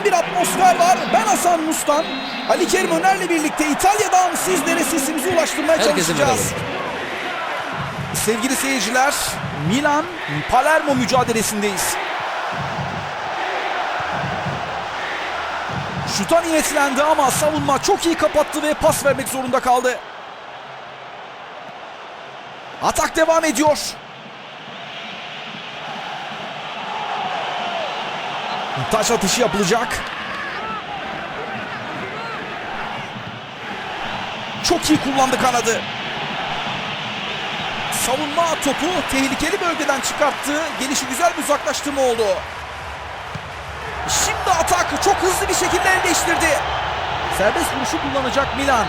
muhteşem bir atmosfer var. Ben Hasan Mustan. Ali Kerim Öner'le birlikte İtalya'dan sizlere sesimizi ulaştırmaya Herkese çalışacağız. Sevgili seyirciler, Milan Palermo mücadelesindeyiz. Şuta niyetlendi ama savunma çok iyi kapattı ve pas vermek zorunda kaldı. Atak devam ediyor. Taş atışı yapılacak. Çok iyi kullandı kanadı. Savunma topu tehlikeli bölgeden çıkarttı. Gelişi güzel bir uzaklaştırma oldu. Şimdi atak çok hızlı bir şekilde el değiştirdi. Serbest vuruşu kullanacak Milan.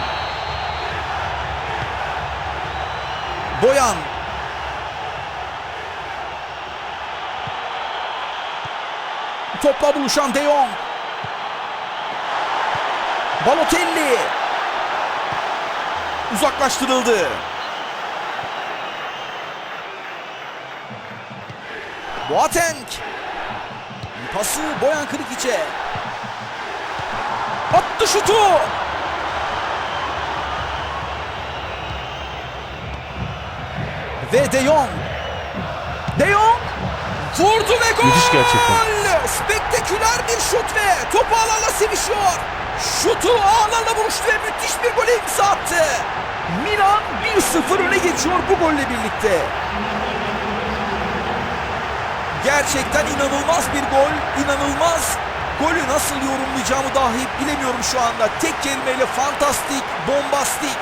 Boyan. Topla buluşan De Jong. Balotelli. Uzaklaştırıldı. Boateng. Pası Boyan Krikic'e. Attı şutu. Ve De Jong. De Jong vurdu ve gol. Müthiş gerçekten. Şut ve topu ağlarla sevişiyor. Şutu ağlarla vuruştu ve müthiş bir gole imza attı. Milan 1-0 öne geçiyor bu golle birlikte. Gerçekten inanılmaz bir gol, inanılmaz. Golü nasıl yorumlayacağımı dahi bilemiyorum şu anda. Tek kelimeyle fantastik, bombastik.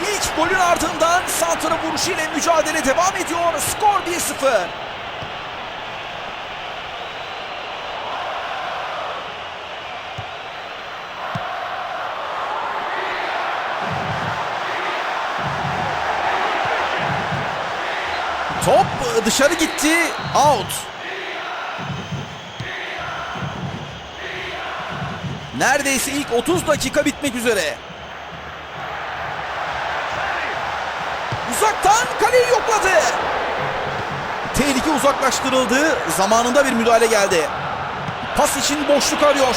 İlk golün ardından santra vuruşu ile mücadele devam ediyor. Skor 1-0. Top dışarı gitti. Out. Neredeyse ilk 30 dakika bitmek üzere. Uzaktan kaleyi yokladı. Tehlike uzaklaştırıldı. Zamanında bir müdahale geldi. Pas için boşluk arıyor.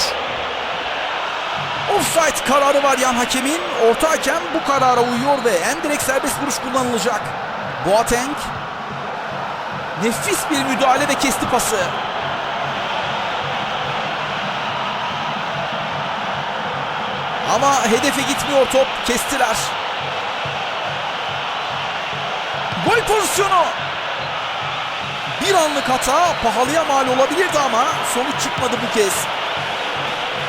Offside kararı var yan hakemin. Orta hakem bu karara uyuyor ve en direkt serbest vuruş kullanılacak. Boateng nefis bir müdahale ve kesti pası. Ama hedefe gitmiyor top. Kestiler. Pozisyonu. Bir anlık hata pahalıya mal olabilirdi ama sonuç çıkmadı bu kez.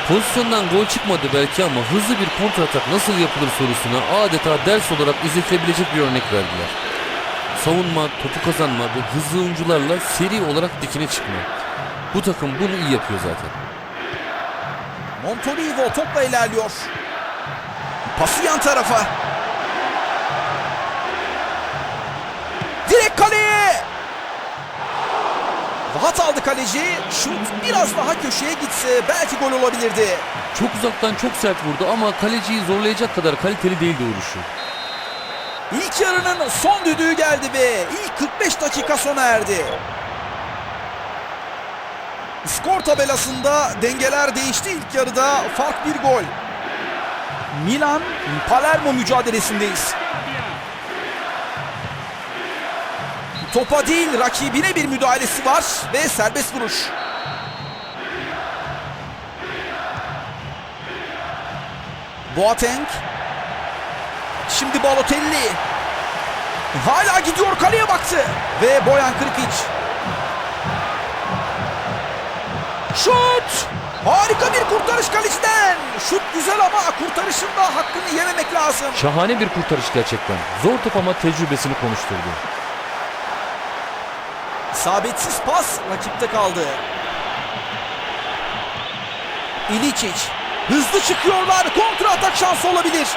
Pozisyondan gol çıkmadı belki ama hızlı bir kontratak nasıl yapılır sorusuna adeta ders olarak izletilebilecek bir örnek verdiler. Savunma, topu kazanma ve hızlı oyuncularla seri olarak dikine çıkma. Bu takım bunu iyi yapıyor zaten. Montolivo topla ilerliyor. Pası yan tarafa. Rahat aldı kaleci. Şut biraz daha köşeye gitse belki gol olabilirdi. Çok uzaktan çok sert vurdu ama kaleciyi zorlayacak kadar kaliteli değildi vuruşu. İlk yarının son düdüğü geldi ve ilk 45 dakika sona erdi. Skor tabelasında dengeler değişti ilk yarıda fark bir gol. Milan Palermo mücadelesindeyiz. Topa değil rakibine bir müdahalesi var ve serbest vuruş. Boateng Şimdi Balotelli. Hala gidiyor kaleye baktı. Ve Boyan Kırkıç. Şut! Harika bir kurtarış kaleciden. Şut güzel ama kurtarışın da hakkını yememek lazım. Şahane bir kurtarış gerçekten. Zor top ama tecrübesini konuşturdu. İsabetsiz pas rakipte kaldı. İliçic. Hızlı çıkıyorlar. Kontra atak şansı olabilir.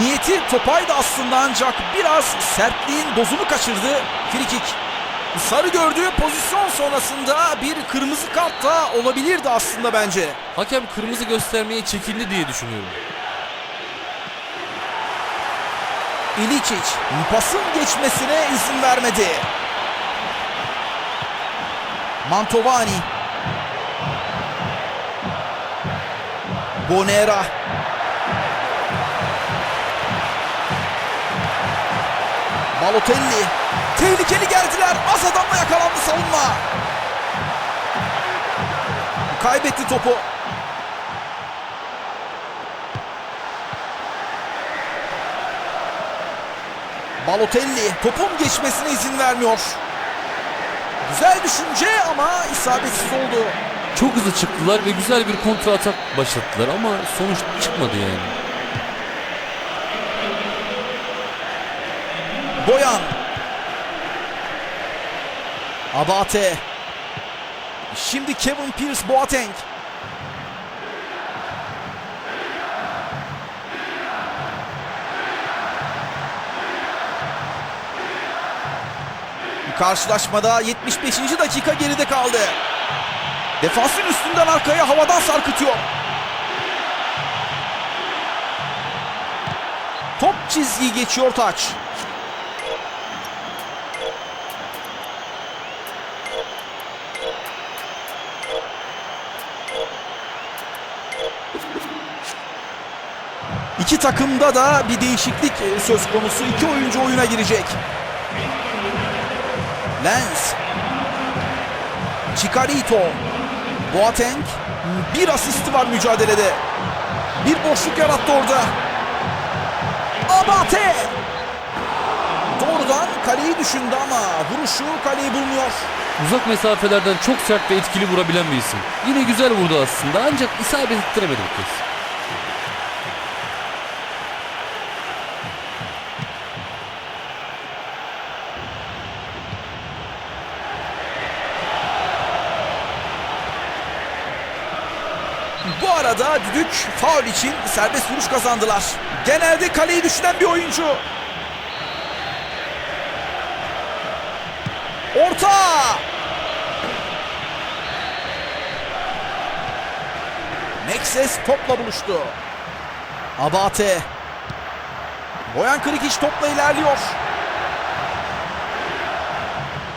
Niyeti topaydı aslında ancak biraz sertliğin dozunu kaçırdı. Frikik. Sarı gördüğü pozisyon sonrasında bir kırmızı kart da olabilirdi aslında bence. Hakem kırmızı göstermeye çekindi diye düşünüyorum. İliçiç pasın geçmesine izin vermedi. Mantovani. Bonera. Balotelli. Tehlikeli geldiler. Az adamla yakalandı savunma. Kaybetti topu. Balotelli topun geçmesine izin vermiyor. Güzel düşünce ama isabetsiz oldu. Çok hızlı çıktılar ve güzel bir kontra atak başlattılar ama sonuç çıkmadı yani. Boyan. Abate. Şimdi Kevin Pierce Boateng. Karşılaşmada 75. dakika geride kaldı. Defansın üstünden arkaya havadan sarkıtıyor. Top çizgiyi geçiyor taç. İki takımda da bir değişiklik söz konusu. İki oyuncu oyuna girecek. Lens. Chicarito. Boateng. Bir asisti var mücadelede. Bir boşluk yarattı orada. Abate. Doğrudan kaleyi düşündü ama vuruşu kaleyi bulmuyor. Uzak mesafelerden çok sert ve etkili vurabilen bir isim. Yine güzel vurdu aslında ancak isabet ettiremedi bu kez. Bu arada düdük faul için serbest vuruş kazandılar. Genelde kaleyi düşünen bir oyuncu. Orta! Mekses topla buluştu. Abate. Boyan Krikiç topla ilerliyor.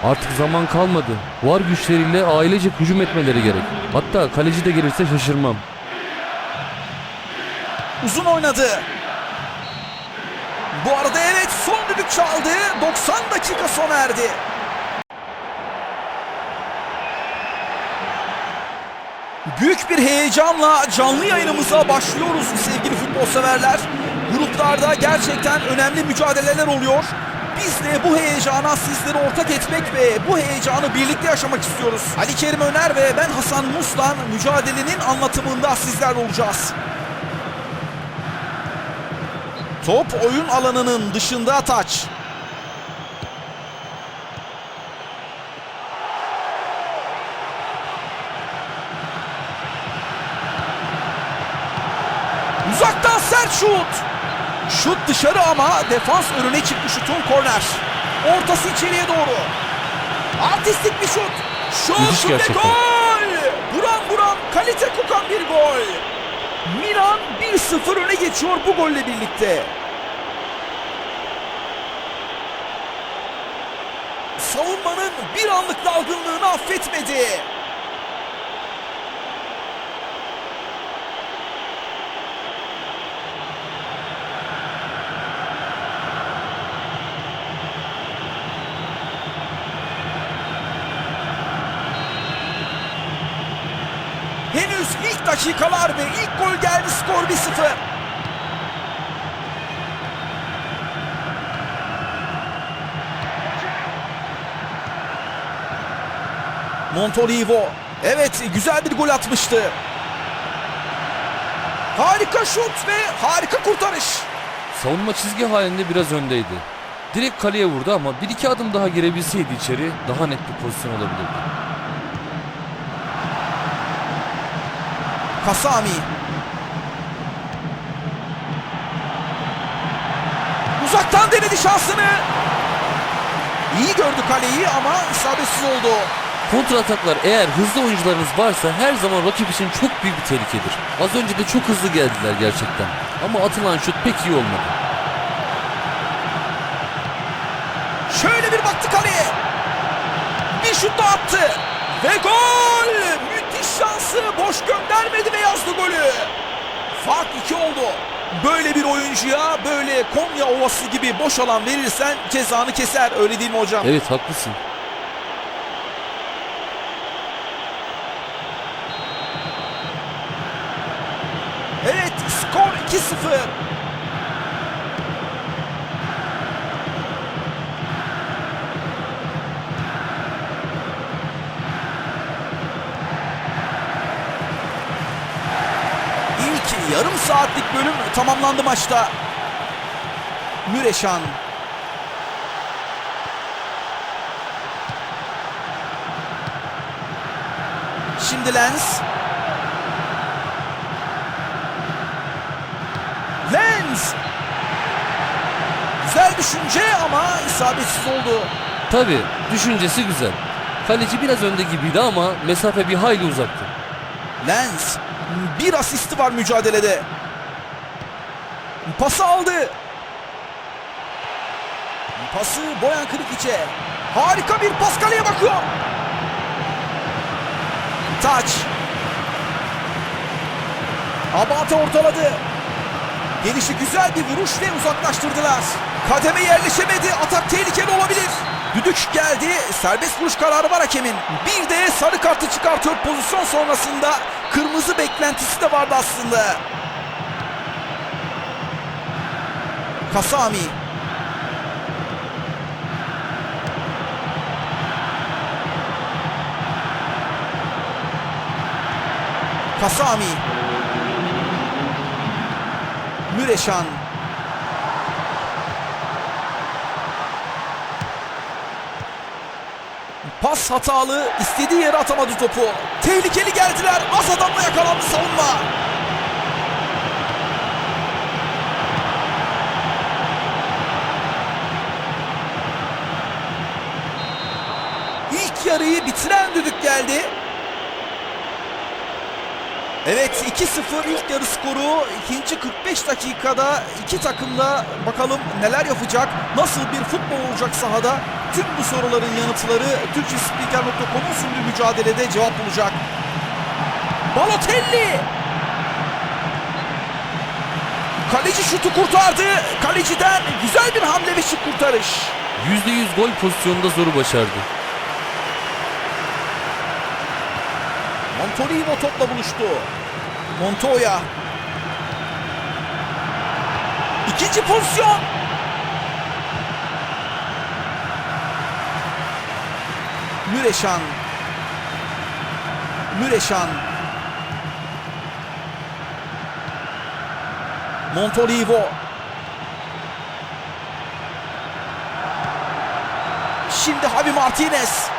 Artık zaman kalmadı. Var güçleriyle ailecek hücum etmeleri gerek. Hatta kaleci de gelirse şaşırmam. Uzun oynadı. Bu arada evet son düdük çaldı. 90 dakika sona erdi. Büyük bir heyecanla canlı yayınımıza başlıyoruz sevgili futbol severler. Gruplarda gerçekten önemli mücadeleler oluyor. Biz de bu heyecana sizleri ortak etmek ve bu heyecanı birlikte yaşamak istiyoruz. Ali Kerim Öner ve ben Hasan Muslan mücadelenin anlatımında sizlerle olacağız. Top oyun alanının dışında taç. Uzaktan sert şut. Şut dışarı ama defans önüne çıktı şutun korner. Ortası içeriye doğru. Artistik bir şut. Şut Müthiş gerçekten. gol. Buran buran kalite kokan bir gol. Milan 1-0 öne geçiyor bu golle birlikte. Savunmanın bir anlık dalgınlığını affetmedi. Henüz ilk dakikalar ve ilk gol geldi skor 1-0. Montolivo. Evet güzel bir gol atmıştı. Harika şut ve harika kurtarış. Savunma çizgi halinde biraz öndeydi. Direkt kaleye vurdu ama bir iki adım daha girebilseydi içeri daha net bir pozisyon olabilirdi. Kasami. Uzaktan denedi şansını. İyi gördü kaleyi ama isabetsiz oldu. Kontra ataklar eğer hızlı oyuncularınız varsa her zaman rakip için çok büyük bir tehlikedir. Az önce de çok hızlı geldiler gerçekten. Ama atılan şut pek iyi olmadı. Şöyle bir baktı kaleye. Bir şut daha attı. Ve gol! Müthiş şansı. Boş göndermedi ve yazdı golü. Fark 2 oldu. Böyle bir oyuncuya böyle Konya Ovası gibi boş alan verirsen cezanı keser. Öyle değil mi hocam? Evet haklısın. Evet skor 2-0. İlk yarım saatlik bölüm tamamlandı maçta. Müreşan. Şimdi Lens. Lens. Güzel düşünce ama isabetsiz oldu. Tabi düşüncesi güzel. Kaleci biraz önde gibiydi ama mesafe bir hayli uzaktı. Lens. Bir asisti var mücadelede. Pası aldı. Pası Boyan Krikic'e. Harika bir pas kaleye bakıyor. Taç. Abate ortaladı. Gelişi güzel bir vuruş ve uzaklaştırdılar. Kademe yerleşemedi. Atak tehlikeli olabilir. Düdük geldi. Serbest vuruş kararı var hakemin. Bir de sarı kartı çıkartıyor pozisyon sonrasında. Kırmızı beklentisi de vardı aslında. Kasami. Kasami. Müreşan. Pas hatalı, istediği yere atamadı topu. Tehlikeli geldiler. Az adamla yakalandı savunma. İlk yarıyı bitiren düdük geldi. Evet 2-0 ilk yarı skoru. ikinci 45 dakikada iki takım da bakalım neler yapacak. Nasıl bir futbol olacak sahada? Tüm bu soruların yanıtları Türkçespiker.com'un sunduğu mücadelede cevap bulacak. Balotelli! Kaleci şutu kurtardı. Kaleciden güzel bir hamle ve şık kurtarış. %100 gol pozisyonunda zoru başardı. Montolivo topla buluştu. Montoya. İkinci pozisyon. Müreşan. Müreşan. Montolivo. Şimdi Javi Martinez.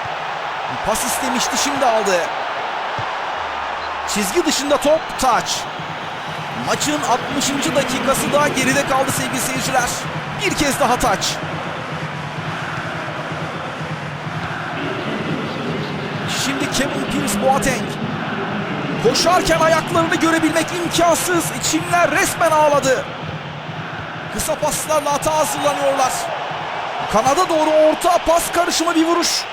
Pas istemişti şimdi aldı. Çizgi dışında top taç. Maçın 60. dakikası daha geride kaldı sevgili seyirciler. Bir kez daha taç. Şimdi Kevin Prince Boateng. Koşarken ayaklarını görebilmek imkansız. İçimler resmen ağladı. Kısa paslarla hata hazırlanıyorlar. Kanada doğru orta pas karışımı bir vuruş.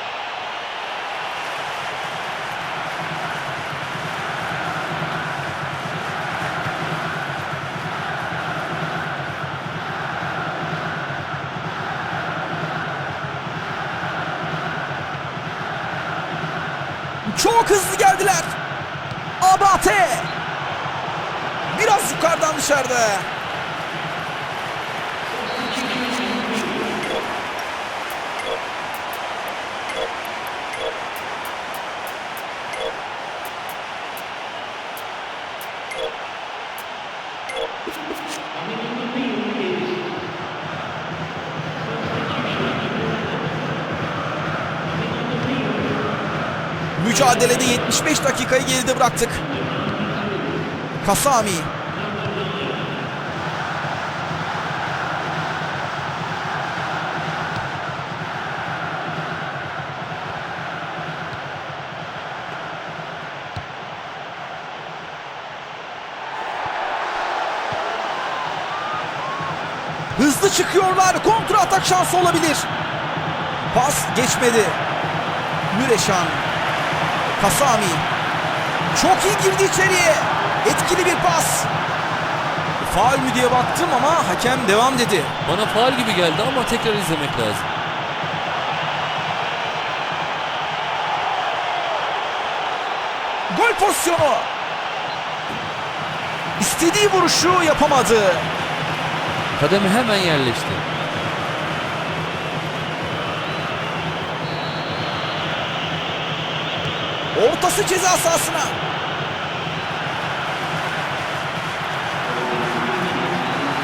Çok hızlı geldiler. Abate. Biraz yukarıdan dışarıda. Mücadelede 75 dakikayı geride bıraktık. Kasami. Hızlı çıkıyorlar. Kontra atak şansı olabilir. Pas geçmedi. Müreşan Kasami. Çok iyi girdi içeriye. Etkili bir pas. Faul mü diye baktım ama hakem devam dedi. Bana faal gibi geldi ama tekrar izlemek lazım. Gol pozisyonu. İstediği vuruşu yapamadı. Kademe hemen yerleşti. Ortası ceza sahasına.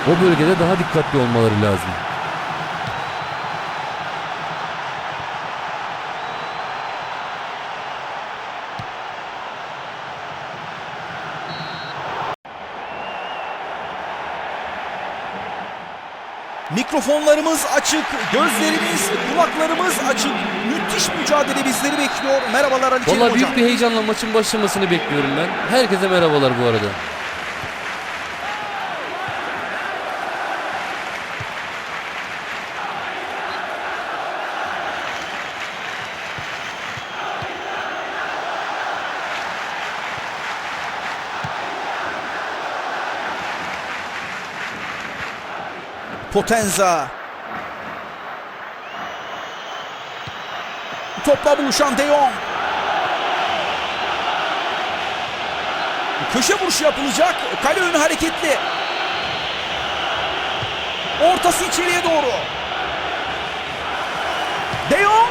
O bölgede daha dikkatli olmaları lazım. Mikrofonlarımız açık, gözlerimiz, kulaklarımız açık. Müthiş mücadele bizleri bekliyor. Merhabalar Ali Kerim Hocam. büyük bir heyecanla maçın başlamasını bekliyorum ben. Herkese merhabalar bu arada. Potenza. Topla buluşan De Jong. Köşe vuruşu yapılacak. Kale önü hareketli. Ortası içeriye doğru. De Jong.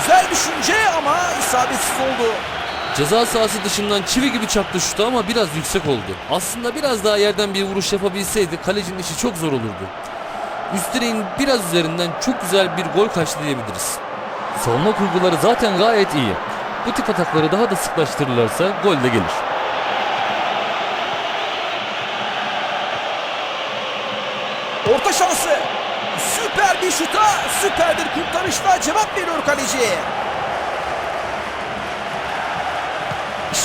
Güzel düşünce ama isabetsiz oldu. Ceza sahası dışından çivi gibi çaktı şutu ama biraz yüksek oldu. Aslında biraz daha yerden bir vuruş yapabilseydi kalecinin işi çok zor olurdu. Üst direğin biraz üzerinden çok güzel bir gol kaçtı diyebiliriz. Savunma kurguları zaten gayet iyi. Bu tip atakları daha da sıklaştırırlarsa gol de gelir. Orta şansı. Süper bir şuta, süper bir kurtarışla cevap veriyor kaleci.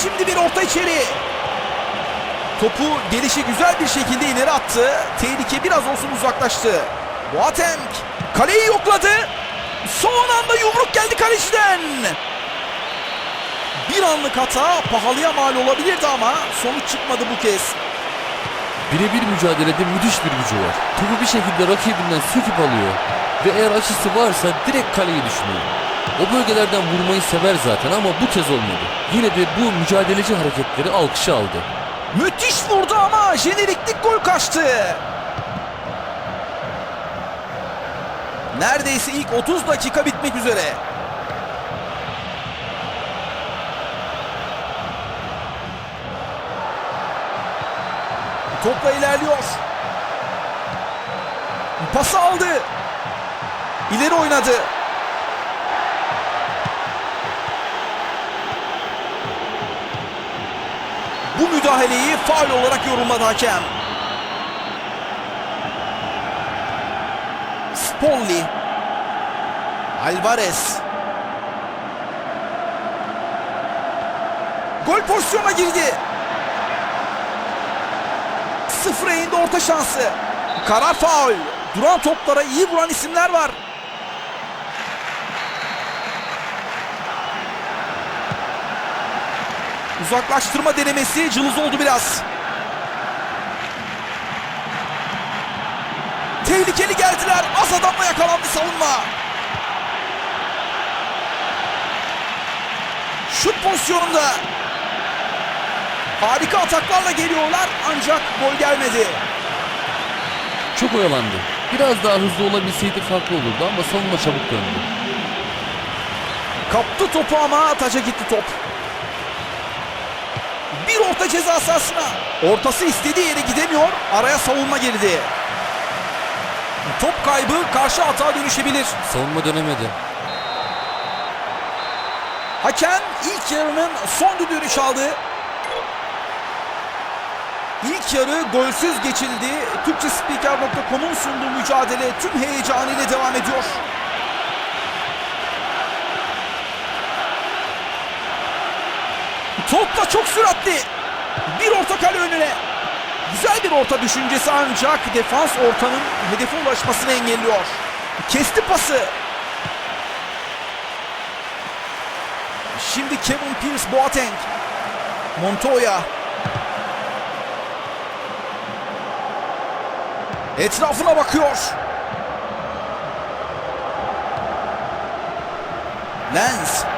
Şimdi bir orta içeri. Topu gelişi güzel bir şekilde ileri attı. Tehlike biraz olsun uzaklaştı. Boateng kaleyi yokladı. Son anda yumruk geldi kaleciden. Bir anlık hata pahalıya mal olabilirdi ama sonuç çıkmadı bu kez. Birebir mücadelede müthiş bir gücü var. Topu bir şekilde rakibinden söküp alıyor. Ve eğer açısı varsa direkt kaleyi düşünüyor. O bölgelerden vurmayı sever zaten ama bu kez olmadı. Yine de bu mücadeleci hareketleri alkışı aldı. Müthiş vurdu ama jeneriklik gol kaçtı. Neredeyse ilk 30 dakika bitmek üzere. Topla ilerliyor. Pası aldı. İleri oynadı. Bu müdahaleyi faul olarak yorumladı hakem. Spolli. Alvarez. Gol pozisyonuna girdi. Sıfıra indi orta şansı. Karar faul. Duran toplara iyi vuran isimler var. Uzaklaştırma denemesi cılız oldu biraz. Tehlikeli geldiler. Az adamla yakalandı savunma. Şut pozisyonunda. Harika ataklarla geliyorlar ancak gol gelmedi. Çok oyalandı. Biraz daha hızlı olabilseydi farklı olurdu ama savunma çabuk döndü. Kaptı topu ama taca gitti top. Orta ceza sahasına. Ortası istediği yere gidemiyor. Araya savunma girdi. Top kaybı karşı hata dönüşebilir. Savunma dönemedi. Hakem ilk yarının son düdüğünü çaldı. İlk yarı golsüz geçildi. Türkçespiker.com'un sunduğu mücadele tüm heyecanıyla devam ediyor. Topla çok süratli. Bir orta kale önüne. Güzel bir orta düşüncesi ancak defans ortanın hedefe ulaşmasını engelliyor. Kesti pası. Şimdi Kevin Pierce Boateng. Montoya. Etrafına bakıyor. Lens.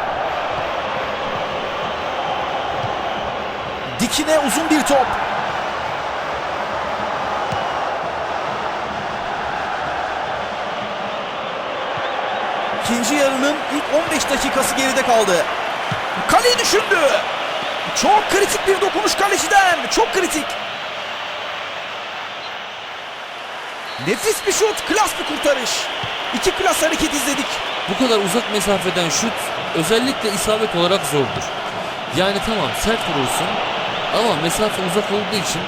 Dikine uzun bir top. İkinci yarının ilk 15 dakikası geride kaldı. Kaleyi düşündü. Çok kritik bir dokunuş kaleciden. Çok kritik. Nefis bir şut, klas bir kurtarış. İki klas hareket izledik. Bu kadar uzak mesafeden şut özellikle isabet olarak zordur. Yani tamam sert vurursun ama mesafe uzak olduğu için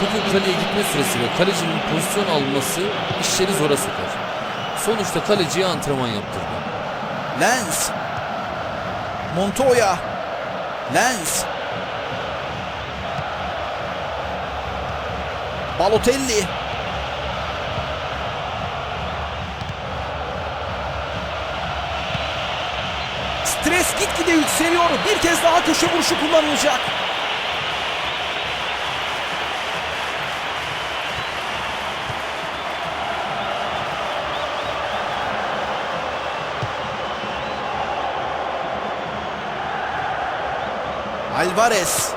topun kaleye gitme süresi ve kalecinin pozisyon alması işleri zora sokar. Sonuçta kaleciye antrenman yaptırdı. Lens. Montoya. Lens. Balotelli. Stres gitgide yükseliyor. Bir kez daha köşe vuruşu kullanılacak. Alvarez.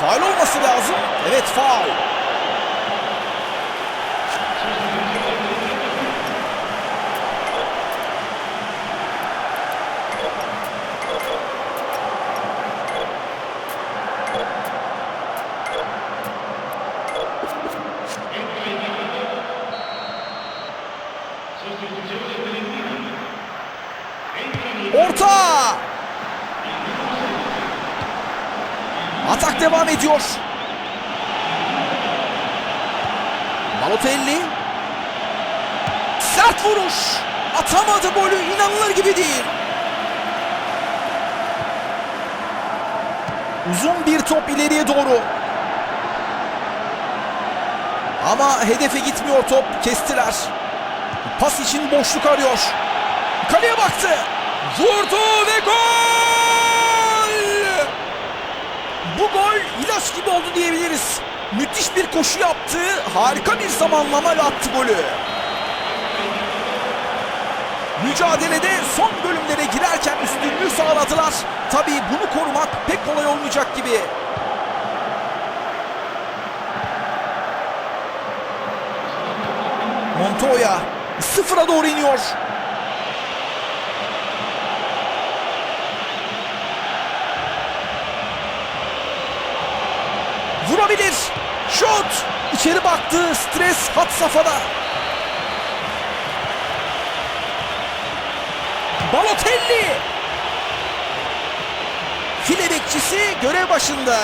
Faul olması lazım. Evet faul. Orta! Atak devam ediyor. Balotelli. Sert vuruş. Atamadı golü. inanılır gibi değil. Uzun bir top ileriye doğru. Ama hedefe gitmiyor top. Kestiler. Pas için boşluk arıyor. Kaleye baktı. Vurdu ve gol! Bu gol ilaç gibi oldu diyebiliriz. Müthiş bir koşu yaptı. Harika bir zamanlama attı golü. Mücadelede son bölümlere girerken üstünlüğü sağladılar. Tabii bunu korumak pek kolay olmayacak gibi. Montoya sıfıra doğru iniyor. Vurabilir. Şut. İçeri baktı. Stres hat safhada. Balotelli. File bekçisi görev başında.